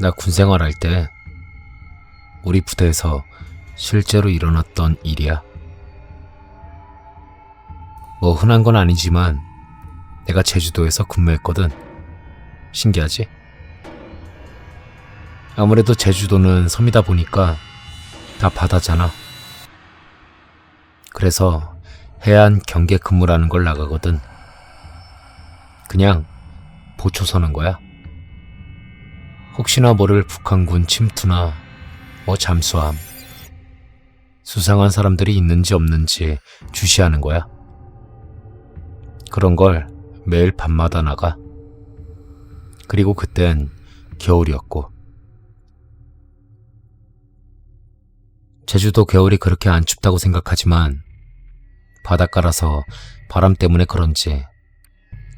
나 군생활 할 때 우리 부대에서 실제로 일어났던 일이야. 뭐 흔한 건 아니지만 내가 제주도에서 근무했거든. 신기하지? 아무래도 제주도는 섬이다 보니까 다 바다잖아. 그래서 해안 경계 근무라는 걸 나가거든. 그냥 보초 서는 거야. 혹시나 모를 북한군 침투나 뭐 잠수함, 수상한 사람들이 있는지 없는지 주시하는 거야. 그런 걸 매일 밤마다 나가. 그리고 그땐 겨울이었고. 제주도 겨울이 그렇게 안 춥다고 생각하지만 바닷가라서 바람 때문에 그런지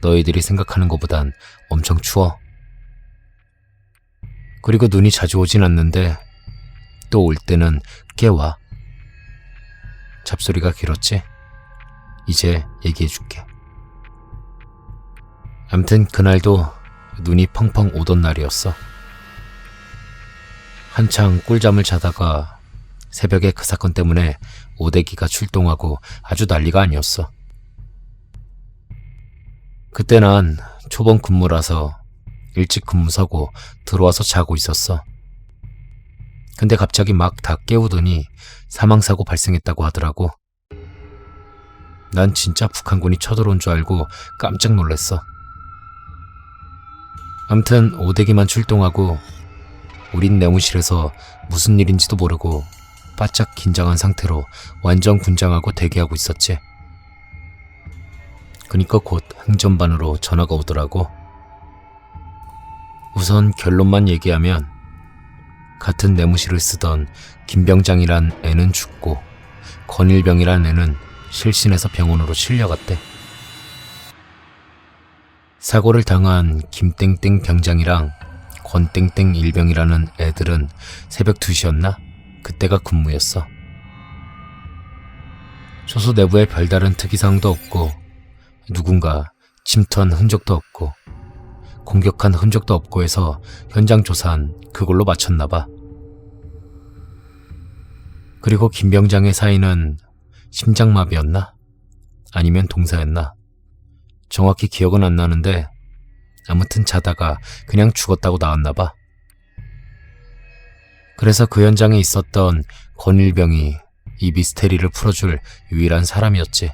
너희들이 생각하는 것보단 엄청 추워. 그리고 눈이 자주 오진 않는데 또 올 때는 꽤 와. 잡소리가 길었지? 이제 얘기해줄게. 암튼 그날도 눈이 펑펑 오던 날이었어. 한창 꿀잠을 자다가 새벽에 그 사건 때문에 오대기가 출동하고 아주 난리가 아니었어. 그때 난 초봉 근무라서 일찍 근무 서고 들어와서 자고 있었어. 근데 갑자기 막 다 깨우더니 사망사고 발생했다고 하더라고. 난 진짜 북한군이 쳐들어온 줄 알고 깜짝 놀랐어. 암튼 오대기만 출동하고 우린 내무실에서 무슨 일인지도 모르고 바짝 긴장한 상태로 완전 군장하고 대기하고 있었지. 그니까 곧 행전반으로 전화가 오더라고. 우선 결론만 얘기하면 같은 내무실을 쓰던 김병장이란 애는 죽고 건일병이란 애는 실신해서 병원으로 실려갔대. 사고를 당한 김땡땡 병장이랑 권땡땡 일병이라는 애들은 새벽 2시였나? 그때가 근무였어. 소소 내부에 별다른 특이사항도 없고 누군가 침투한 흔적도 없고 공격한 흔적도 없고 해서 현장 조사한 그걸로 맞췄나 봐. 그리고 김병장의 사인은 심장마비였나? 아니면 동사였나? 정확히 기억은 안 나는데 아무튼 자다가 그냥 죽었다고 나왔나 봐. 그래서 그 현장에 있었던 권일병이 이 미스테리를 풀어줄 유일한 사람이었지.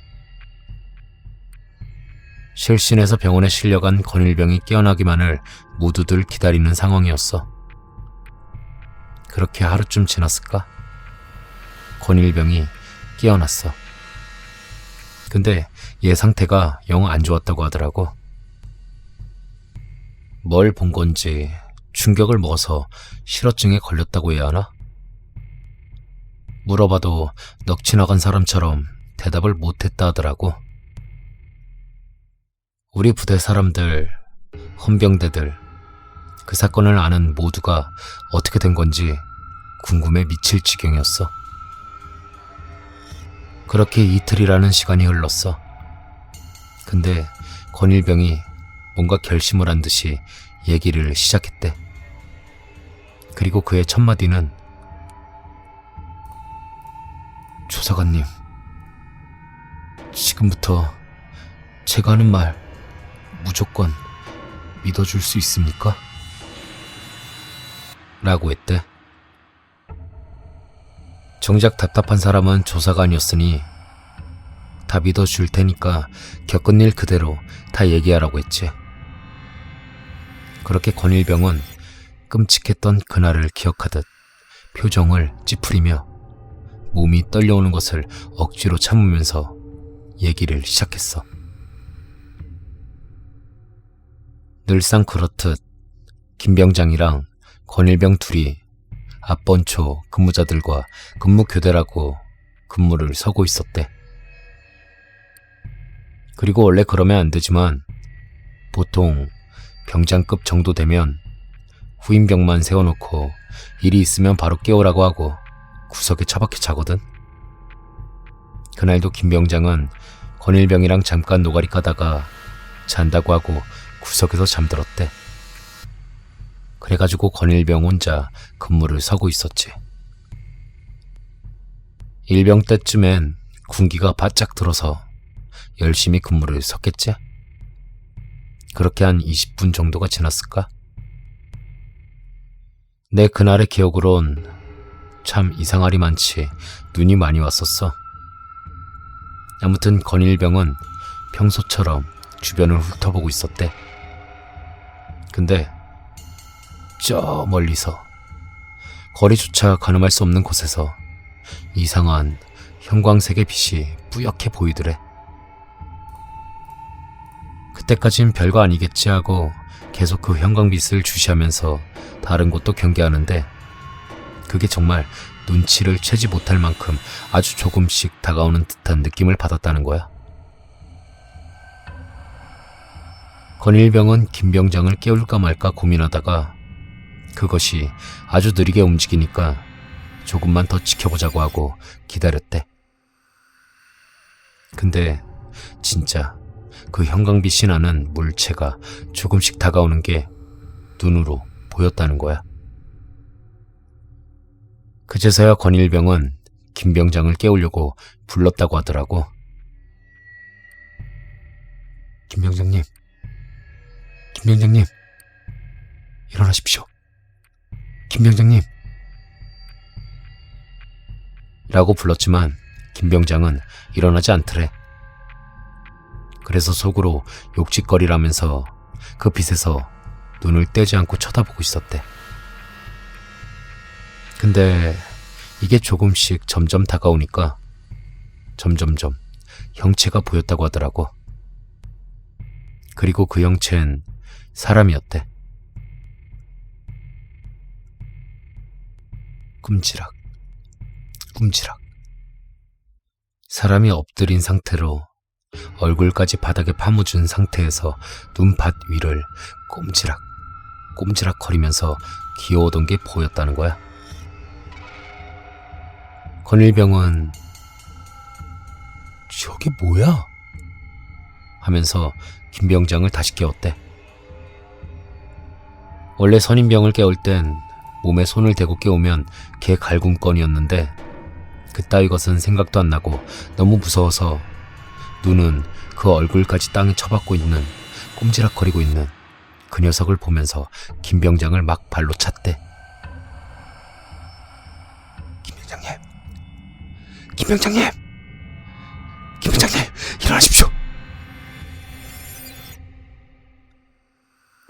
실신해서 병원에 실려간 권일병이 깨어나기만을 모두들 기다리는 상황이었어. 그렇게 하루쯤 지났을까? 권일병이 깨어났어. 근데 얘 상태가 영 안 좋았다고 하더라고. 뭘 본 건지 충격을 먹어서 실어증에 걸렸다고 해야 하나? 물어봐도 넋이 나간 사람처럼 대답을 못했다 하더라고. 우리 부대 사람들, 헌병대들, 그 사건을 아는 모두가 어떻게 된 건지 궁금해 미칠 지경이었어. 그렇게 이틀이라는 시간이 흘렀어. 근데 권일병이 뭔가 결심을 한 듯이 얘기를 시작했대. 그리고 그의 첫마디는 조사관님, 지금부터 제가 하는 말 무조건 믿어줄 수 있습니까? 라고 했대. 정작 답답한 사람은 조사관이었으니 다 믿어줄 테니까 겪은 일 그대로 다 얘기하라고 했지. 그렇게 권일병은 끔찍했던 그날을 기억하듯 표정을 찌푸리며 몸이 떨려오는 것을 억지로 참으면서 얘기를 시작했어. 늘상 그렇듯 김병장이랑 권일병 둘이 앞번초 근무자들과 근무 교대라고 근무를 서고 있었대. 그리고 원래 그러면 안 되지만 보통 병장급 정도 되면 후임병만 세워놓고 일이 있으면 바로 깨우라고 하고 구석에 처박혀 자거든. 그날도 김병장은 권일병이랑 잠깐 노가리 까다가 잔다고 하고 구석에서 잠들었대. 그래가지고 권일병 혼자 근무를 서고 있었지. 일병 때쯤엔 군기가 바짝 들어서 열심히 근무를 섰겠지? 그렇게 한 20분 정도가 지났을까? 내 그날의 기억으론 참 이상하리 많지 눈이 많이 왔었어. 아무튼 건일병은 평소처럼 주변을 훑어보고 있었대. 근데 저 멀리서 거리조차 가늠할 수 없는 곳에서 이상한 형광색의 빛이 뿌옇게 보이더래. 그때까진 별거 아니겠지 하고 계속 그 형광빛을 주시하면서 다른 곳도 경계하는데 그게 정말 눈치를 채지 못할 만큼 아주 조금씩 다가오는 듯한 느낌을 받았다는 거야. 건일병은 김병장을 깨울까 말까 고민하다가 그것이 아주 느리게 움직이니까 조금만 더 지켜보자고 하고 기다렸대. 근데 진짜 그 형광빛이 나는 물체가 조금씩 다가오는 게 눈으로 보였다는 거야. 그제서야 건일병은 김병장을 깨우려고 불렀다고 하더라고. 김병장님, 김병장님, 일어나십시오. 김병장님. 라고 불렀지만 김병장은 일어나지 않더래. 그래서 속으로 욕짓거리라면서 그 빛에서 눈을 떼지 않고 쳐다보고 있었대. 근데 이게 조금씩 점점 다가오니까 점점점 형체가 보였다고 하더라고. 그리고 그 형체는 사람이었대. 끔지락, 끔지락. 사람이 엎드린 상태로 얼굴까지 바닥에 파묻은 상태에서 눈밭 위를 꼼지락, 꼼지락 거리면서 기어오던 게 보였다는 거야. 건일병은 저게 뭐야? 하면서 김병장을 다시 깨웠대. 원래 선임병을 깨울 땐 몸에 손을 대고 깨우면 개 갈굼건이었는데 그따위 것은 생각도 안 나고 너무 무서워서 눈은 그 얼굴까지 땅에 쳐박고 있는 꼼지락거리고 있는 그 녀석을 보면서 김 병장을 막 발로 찼대. 김 병장님, 김 병장님, 김 병장님, 일어나십시오.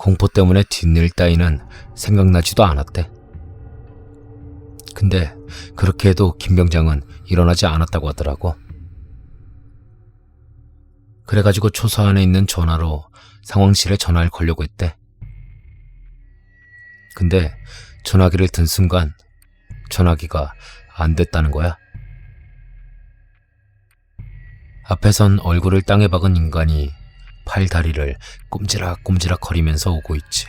공포 때문에 뒷일 따위는 생각나지도 않았대. 근데 그렇게 해도 김병장은 일어나지 않았다고 하더라고. 그래가지고 초소 안에 있는 전화로 상황실에 전화를 걸려고 했대. 근데 전화기를 든 순간 전화기가 안 됐다는 거야. 앞에선 얼굴을 땅에 박은 인간이 팔 다리를 꼼지락꼼지락 거리면서 오고 있지.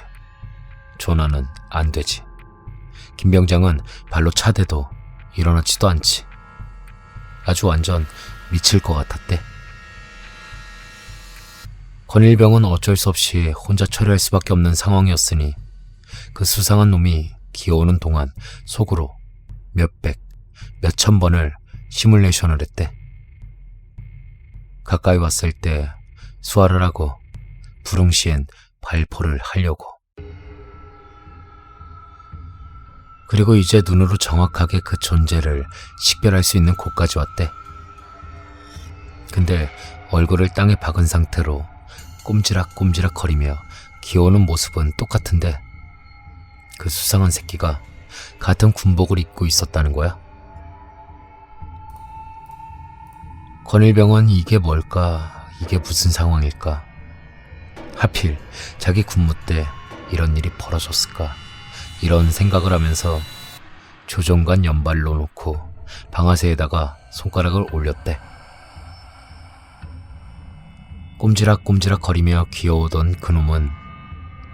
전화는 안 되지. 김병장은 발로 차대도 일어나지도 않지. 아주 완전 미칠 것 같았대. 건일병은 어쩔 수 없이 혼자 처리할 수밖에 없는 상황이었으니 그 수상한 놈이 기어오는 동안 속으로 몇백, 몇천 번을 시뮬레이션을 했대. 가까이 왔을 때 수화를 하고 부릉시엔 발포를 하려고. 그리고 이제 눈으로 정확하게 그 존재를 식별할 수 있는 곳까지 왔대. 근데 얼굴을 땅에 박은 상태로 꼼지락꼼지락 거리며 기어오는 모습은 똑같은데 그 수상한 새끼가 같은 군복을 입고 있었다는 거야. 권일병은 이게 뭘까? 이게 무슨 상황일까? 하필 자기 군무 때 이런 일이 벌어졌을까? 이런 생각을 하면서 조종관 연발로 놓고 방아쇠에다가 손가락을 올렸대. 꼼지락꼼지락 거리며 귀여오던 그놈은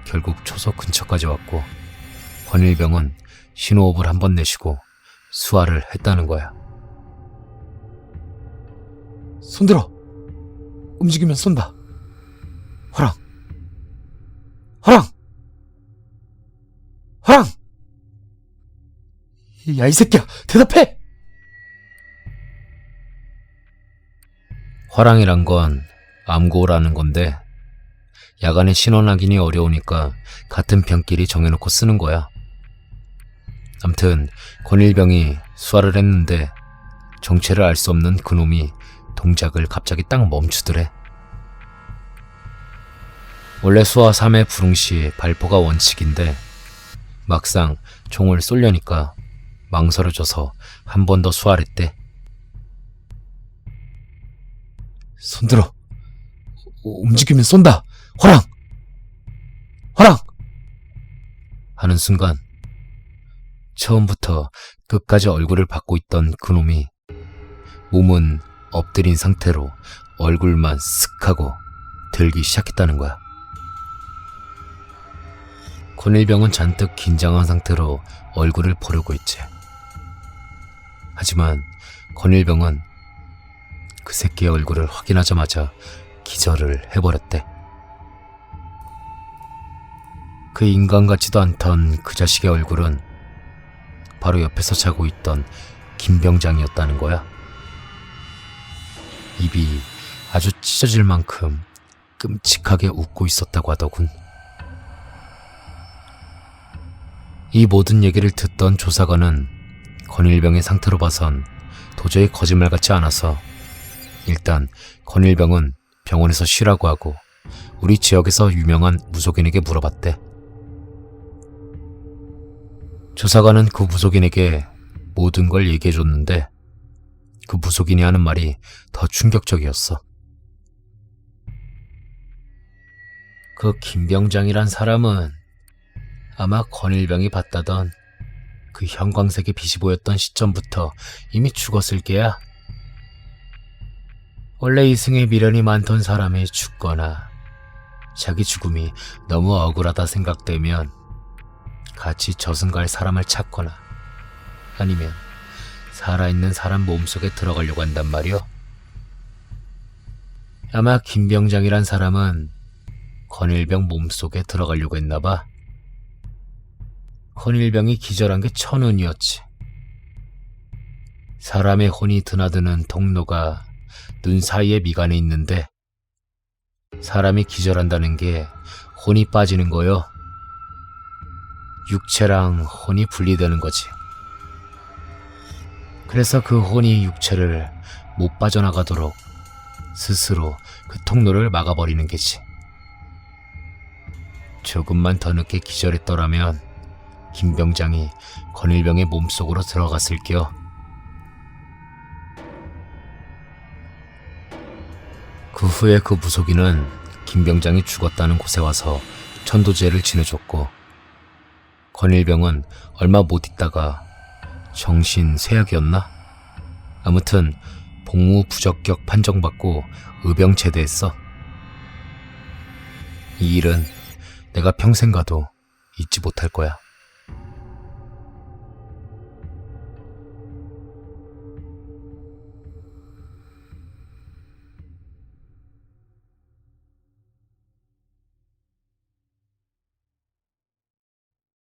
결국 초소 근처까지 왔고 권일병은 신호흡을 한 번 내쉬고 수화를 했다는 거야. 손들어! 움직이면 쏜다. 화랑! 화랑! 야, 이 새끼야! 대답해! 화랑이란 건 암고라는 건데, 야간에 신원 확인이 어려우니까 같은 병끼리 정해놓고 쓰는 거야. 암튼, 권일병이 수화를 했는데, 정체를 알 수 없는 그놈이 동작을 갑자기 딱 멈추더래. 원래 수화 3회 부릉 시 발포가 원칙인데, 막상 총을 쏠려니까 망설여져서 한 번 더 수활했대. 손들어. 움직이면 쏜다. 화랑! 화랑! 하는 순간 처음부터 끝까지 얼굴을 받고 있던 그놈이 몸은 엎드린 상태로 얼굴만 쓱 하고 들기 시작했다는 거야. 권일병은 잔뜩 긴장한 상태로 얼굴을 보려고 있지. 하지만 권일병은 그 새끼의 얼굴을 확인하자마자 기절을 해버렸대. 그 인간 같지도 않던 그 자식의 얼굴은 바로 옆에서 자고 있던 김병장이었다는 거야. 입이 아주 찢어질 만큼 끔찍하게 웃고 있었다고 하더군. 이 모든 얘기를 듣던 조사관은 권일병의 상태로 봐선 도저히 거짓말 같지 않아서 일단 권일병은 병원에서 쉬라고 하고 우리 지역에서 유명한 무속인에게 물어봤대. 조사관은 그 무속인에게 모든 걸 얘기해줬는데 그 무속인이 하는 말이 더 충격적이었어. 그 김병장이란 사람은 아마 권일병이 봤다던 그 형광색의 빛이 보였던 시점부터 이미 죽었을 게야. 원래 이승에 미련이 많던 사람이 죽거나 자기 죽음이 너무 억울하다 생각되면 같이 저승갈 사람을 찾거나 아니면 살아있는 사람 몸속에 들어가려고 한단 말이오. 아마 김병장이란 사람은 권일병 몸속에 들어가려고 했나봐. 권일병이 기절한 게 천운이었지. 사람의 혼이 드나드는 통로가 눈 사이에 미간에 있는데 사람이 기절한다는 게 혼이 빠지는 거요. 육체랑 혼이 분리되는 거지. 그래서 그 혼이 육체를 못 빠져나가도록 스스로 그 통로를 막아버리는 게지. 조금만 더 늦게 기절했더라면 김병장이 권일병의 몸속으로 들어갔을게요. 그 후에 그 무속인은 김병장이 죽었다는 곳에 와서 천도제를 지내줬고 권일병은 얼마 못 있다가 정신 쇠약이었나? 아무튼 복무 부적격 판정받고 의병 제대했어. 이 일은 내가 평생 가도 잊지 못할 거야.